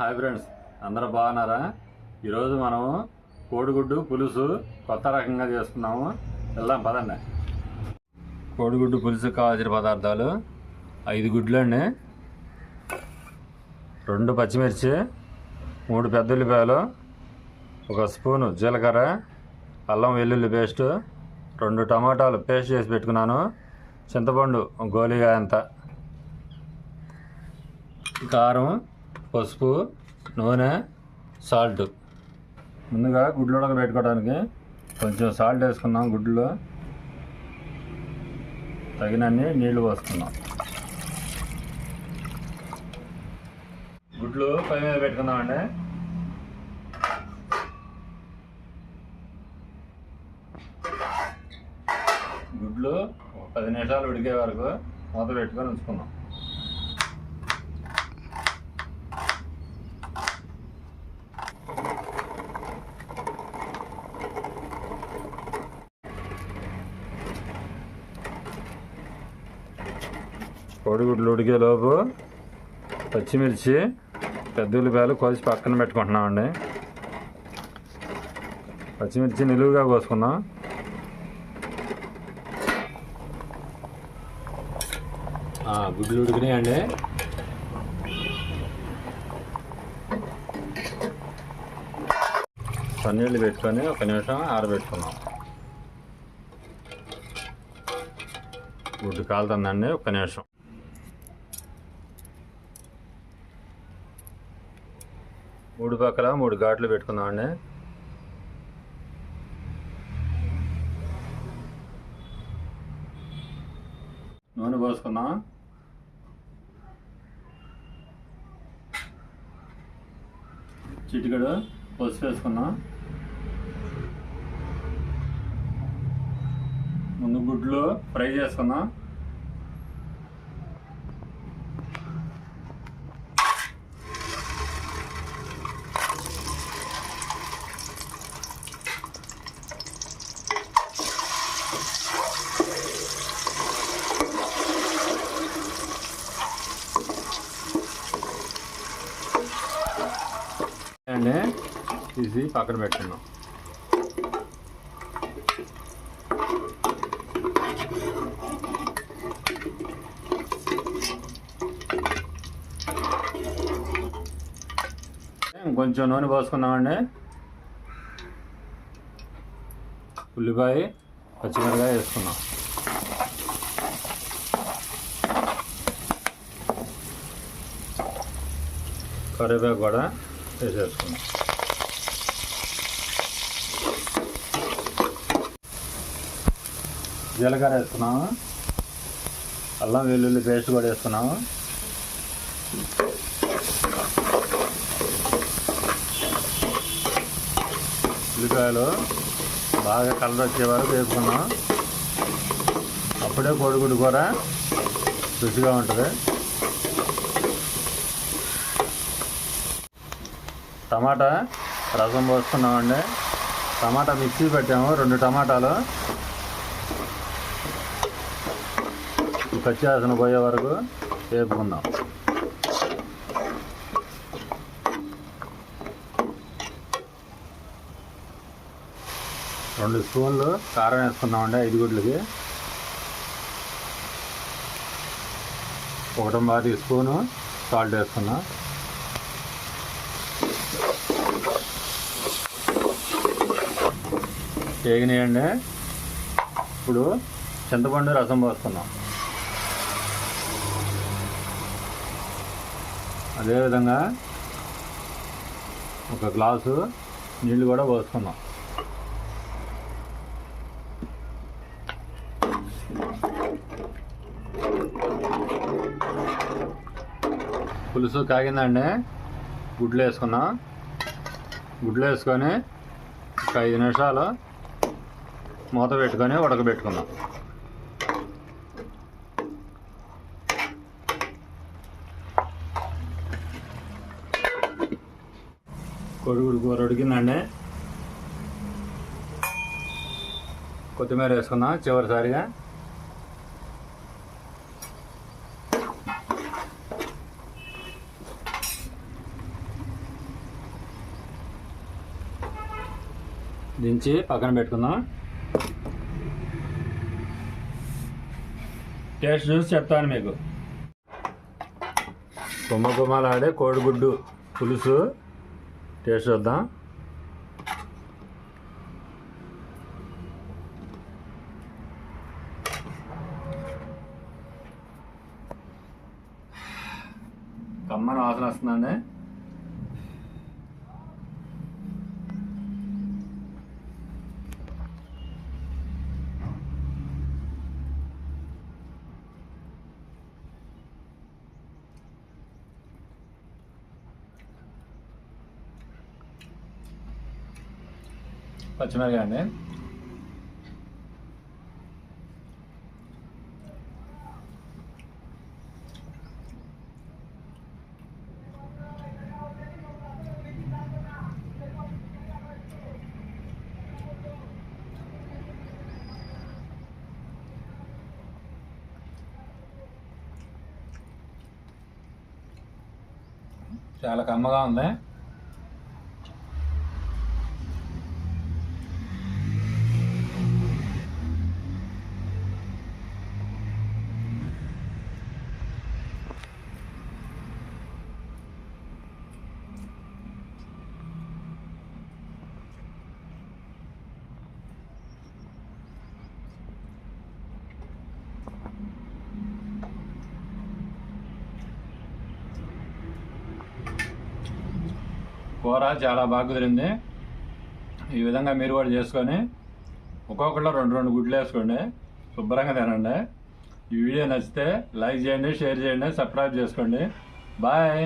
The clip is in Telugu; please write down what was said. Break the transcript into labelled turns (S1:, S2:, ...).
S1: హాయ్ ఫ్రెండ్స్ అందరూ బాగున్నారా? ఈరోజు మనం కోడిగుడ్డు పులుసు కొత్త రకంగా చేసుకున్నాము. వెళ్దాం పదండి. కోడిగుడ్డు పులుసు కావాల్సిన పదార్థాలు ఐదు గుడ్లు అండి. రెండు పచ్చిమిర్చి మూడు పెద్ద ఉల్లిపాయలు ఒక స్పూను జీలకర్ర అల్లం వెల్లుల్లి పేస్ట్ రెండు టమాటాలు పేస్ట్ చేసి పెట్టుకున్నాను. చింతపండు గోలిగా అంత. కారం పసుపు నూనె సాల్ట్. ముందుగా గుడ్లు ఉడకబెట్టుకోవడానికి కొంచెం సాల్ట్ వేసుకున్నాం గుడ్లు తగినన్ని నీళ్ళు పోసుకున్నాం గుడ్లు పై మీద పెట్టుకుందామండి. గుడ్లు ఒక పది నిమిషాలు ఉడికే వరకు మూత పెట్టుకొని ఉంచుకుందాం. కోడిగుడ్లు ఉడికే లోపు పచ్చిమిర్చి పెద్ద ఉల్లిపాయలు కోసి పక్కన పెట్టుకుంటున్నామండి. పచ్చిమిర్చి నిలువుగా కోసుకుందాం. ఆ, గుడ్లు ఉడికినాయండి. పన్నీళ్ళు పెట్టుకొని ఒక నిమిషం ఆరబెట్టుకున్నాం గుడ్డు కాలుతుందండి ఒక్క నిమిషం. మూడు పక్కల మూడు ఘాట్లు పెట్టుకుందామండి నూనె పోసుకుందాం చిటికడు పసుపు వేసుకున్నాం. ముందు గుడ్లు ఫ్రై చేసుకున్నాం. అండి తీసి పక్కన పెట్టుకున్నాం కొంచెం నూనె పోసుకుందామండి. ఉల్లిపాయ పచ్చిమిరకాయ వేసుకున్నాం కరివేపాకు కూడా వేసేసుకున్నాం జీలకర్ర వేసుకున్నాము అల్లం వెల్లుల్లి పేస్ట్ కూడా వేసుకున్నాము ఉల్లిపాయలు బాగా కలర్ వచ్చే వరకు వేసుకున్నాం అప్పుడే కోడిగుడ్డు కూర రుచిగా ఉంటుంది. టమాటా రసం పోసుకున్నామండి. టమాటా మిక్సీ పెట్టాము రెండు టమాటాలు. పచ్చివాసన పచ్చి వాసన పోయే వరకు వేపుకుందాం. రెండు స్పూన్లు కారం వేసుకున్నామండి ఐదు గుడ్లకి. ఒకటి పాతి స్పూను సాల్ట్ వేసుకున్నాం. వేగినాయండి ఇప్పుడు చింతపండు రసం పోస్తున్నాం. అదేవిధంగా ఒక గ్లాసు నీళ్ళు కూడా పోసుకుందాం పులుసు కాగిందండి. గుడ్లు వేసుకున్నాం. గుడ్లు వేసుకొని ఒక ఐదు నిమిషాలు మూత పెట్టుకొని ఉడకబెట్టుకుందాం. కొడుగుడు కూర ఉడికిందండి. కొత్తిమీర వేసుకుందాం చివరిసారిగా. దించి పక్కన పెట్టుకుందాం. టేస్ట్ చూసి చెప్తాను మీకు. గుమ్మ గుమ్మలాడే కోడిగుడ్డు పులుసు. టేస్ట్ చూద్దాం. కమ్మని వాసన వస్తుందండి. పచ్చిమిరకాయ అండి చాలా కమ్మగా ఉంది. కూర చాలా బాగా కుదిరింది. ఈ విధంగా మీరు కూడా చేసుకొని ఒక్కొక్కళ్ళు రెండు రెండు గుడ్లు వేసుకోండి. శుభ్రంగా తినండి. ఈ వీడియో నచ్చితే లైక్ చేయండి షేర్ చేయండి సబ్స్క్రైబ్ చేసుకోండి. బాయ్.